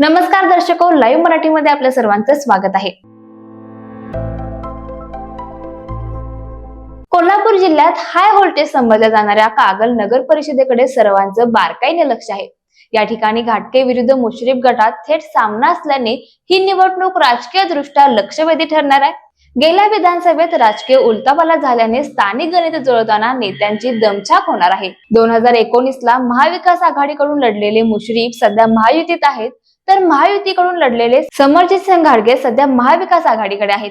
नमस्कार दर्शको हो, लाईव्ह मराठीमध्ये आपल्या सर्वांचं स्वागत आहे. कोल्हापूर जिल्ह्यात हाय व्होल्टेज समजल्या जाणाऱ्या कागल नगर परिषदेकडे सर्वांचं बारकाईने लक्ष आहे. या ठिकाणी घाटके विरुद्ध मुश्रीफ गटात थेट सामना असल्याने ही निवडणूक राजकीय दृष्ट्या लक्षवेधी ठरणार आहे. गेल्या विधानसभेत राजकीय उलटापाला झाल्याने स्थानिक गणित जुळवताना नेत्यांची दमछाक होणार आहे. दोन हजार एकोणीस ला महाविकास आघाडीकडून लढलेले मुश्रीफ सध्या महायुतीत आहेत. तर महायुतीकडून लढलेले समरजित सिंग घाडगे सध्या महाविकास आघाडीकडे आहेत.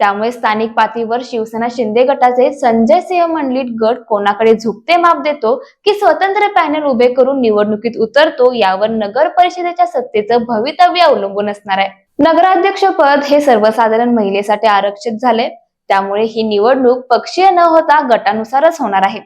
त्यामुळे स्थानिक पातळीवर शिवसेना शिंदे गटाचे संजय सिंह मंडलित गट कोणाकडे झुकते माप देतो की स्वतंत्र पॅनल उभे करून निवडणुकीत उतरतो यावर नगर परिषदेच्या सत्तेचं भवितव्य अवलंबून असणार आहे. नगराध्यक्ष पद हे सर्वसाधारण महिलेसाठी आरक्षित झाले त्यामुळे ही निवडणूक पक्षीय न होता गटानुसारच होणार आहे.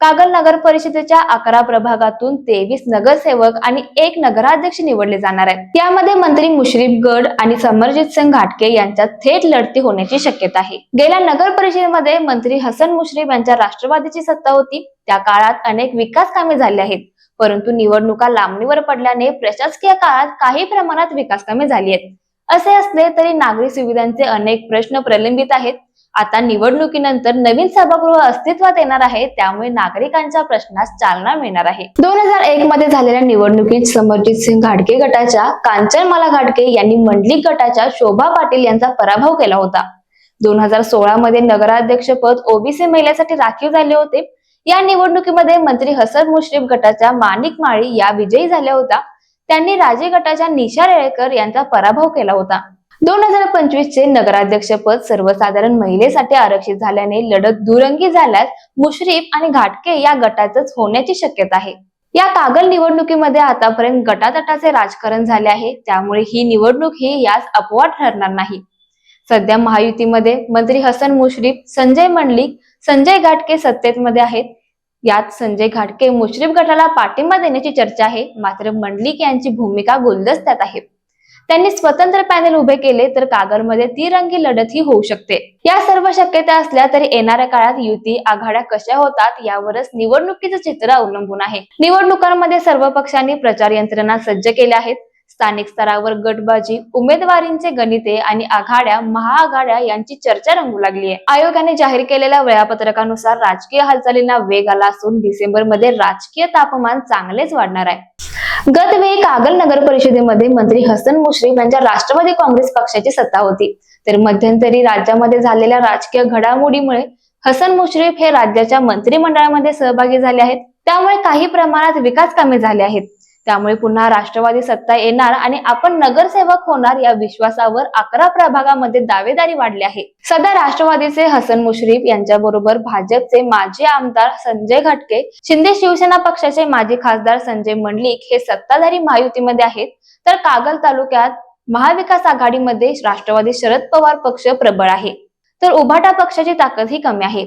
कागल नगर परिषदेच्या अकरा प्रभागातून तेवीस नगरसेवक आणि एक नगराध्यक्ष निवडले जाणार आहेत. त्यामध्ये मंत्री मुश्रीफ गड आणि समरजित सिंग घाटके यांच्यात थेट लढती होण्याची शक्यता आहे. गेल्या नगर परिषदेमध्ये मंत्री हसन मुश्रीफ यांच्या राष्ट्रवादीची सत्ता होती. त्या काळात अनेक विकास कामे झाली आहेत. परंतु निवडणुका लांबणीवर पडल्याने प्रशासकीय काळात काही प्रमाणात विकास कामे झाली आहेत. असे असले तरी नागरी सुविधांचे अनेक प्रश्न प्रलंबित आहेत. आता निवडणुकीनंतर नवीन सभागृह अस्तित्वात येणार आहे त्यामुळे नागरिकांच्या प्रश्नास चालना मिळणार आहे. दोन हजार एक मध्ये झालेल्या निवडणुकीत समरजित सिंग घाटके गटाच्या कांचनमाला घाटके यांनी मंडलिक गटाच्या शोभा पाटील यांचा पराभव केला होता. दोन हजार सोळा मध्ये नगराध्यक्ष पद ओबीसी महिलेसाठी राखीव झाले होते. या निवडणुकीमध्ये मंत्री हसन मुश्रीफ गटाच्या माणिक माळी या विजयी झाल्या होत्या. त्यांनी राजे गटाच्या निशा रेळेकर यांचा पराभव केला होता. दोन हजार पंचवीस चे नगराध्यक्ष पद सर्वसाधारण महिलेसाठी आरक्षित झाल्याने लढत दुरंगी झाल्यास मुश्रीफ आणि घाटके या गटाचंच होण्याची शक्यता आहे. या कागल निवडणुकीमध्ये आतापर्यंत गटातटाचे राजकारण झाले आहे त्यामुळे ही निवडणूक ही यास अपवाद ठरणार नाही. सध्या महायुतीमध्ये मंत्री हसन मुश्रीफ संजय मंडलिक संजय घाटके सत्तेमध्ये आहेत. यात संजय घाटके मुश्रीफ गटाला पाठिंबा देण्याची चर्चा आहे मात्र मंडलिक यांची भूमिका गुलदस्त्यात आहे. त्यांनी स्वतंत्र पॅनेल उभे केले तर कागरमध्ये तिरंगी लढत ही होऊ शकते. या सर्व शक्यता असल्या तरी येणाऱ्या काळात युती आघाड्या कशा होतात यावरच निवडणुकीचं चित्र अवलंबून आहे. निवडणुकांमध्ये सर्व पक्षांनी प्रचार यंत्रणा सज्ज केल्या आहेत. स्थानिक स्तरावर गटबाजी उमेदवारींचे गणिते आणि आघाड्या महाआघाड्या यांची चर्चा रंगू लागली आहे. आयोगाने जाहीर केलेल्या वेळापत्रकानुसार राजकीय हालचालींना वेग आला असून डिसेंबरमध्ये राजकीय तापमान चांगलेच वाढणार आहे. गतवेळी कागल नगर परिषदेमध्ये मंत्री हसन मुश्रीफ यांच्या राष्ट्रवादी काँग्रेस पक्षाची सत्ता होती. तर मध्यंतरी राज्यामध्ये झालेल्या राजकीय घडामोडीमुळे हसन मुश्रीफ हे राज्याच्या मंत्रिमंडळामध्ये सहभागी झाले आहेत. त्यामुळे काही प्रमाणात विकास कामे झाले आहेत. त्यामुळे पुन्हा राष्ट्रवादी सत्ता येणार आणि आपण नगरसेवक होणार या विश्वासावर अकरा प्रभागामध्ये दावेदारी वाढली आहे. सध्या राष्ट्रवादीचे हसन मुश्रीफ यांच्या बरोबर भाजपचे माजी आमदार संजय घटके शिंदे शिवसेना पक्षाचे माजी खासदार संजय मंडलिक हे सत्ताधारी महायुतीमध्ये आहेत. तर कागल तालुक्यात महाविकास आघाडीमध्ये राष्ट्रवादी शरद पवार पक्ष प्रबळ आहे. तर उभाटा पक्षाची ताकद ही कमी आहे.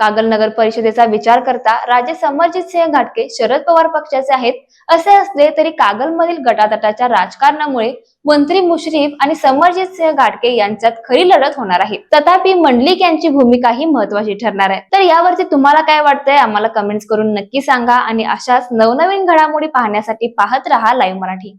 कागल नगर परिषदेचा विचार करता राजे समरजित सिंह घाटके शरद पवार पक्षाचे आहेत असे असले तरी कागलमधील गटातटाच्या राजकारणामुळे मंत्री मुश्रीफ आणि समरजित सिंह घाटके यांच्यात खरी लढत होणार आहे. तथापि मंडलिक यांची भूमिका ही महत्वाची ठरणार आहे. तर यावरती तुम्हाला काय वाटतंय? आम्हाला कमेंट्स करून नक्की सांगा आणि अशाच नवनवीन घडामोडी पाहण्यासाठी पाहत राहा लाईव्ह मराठी.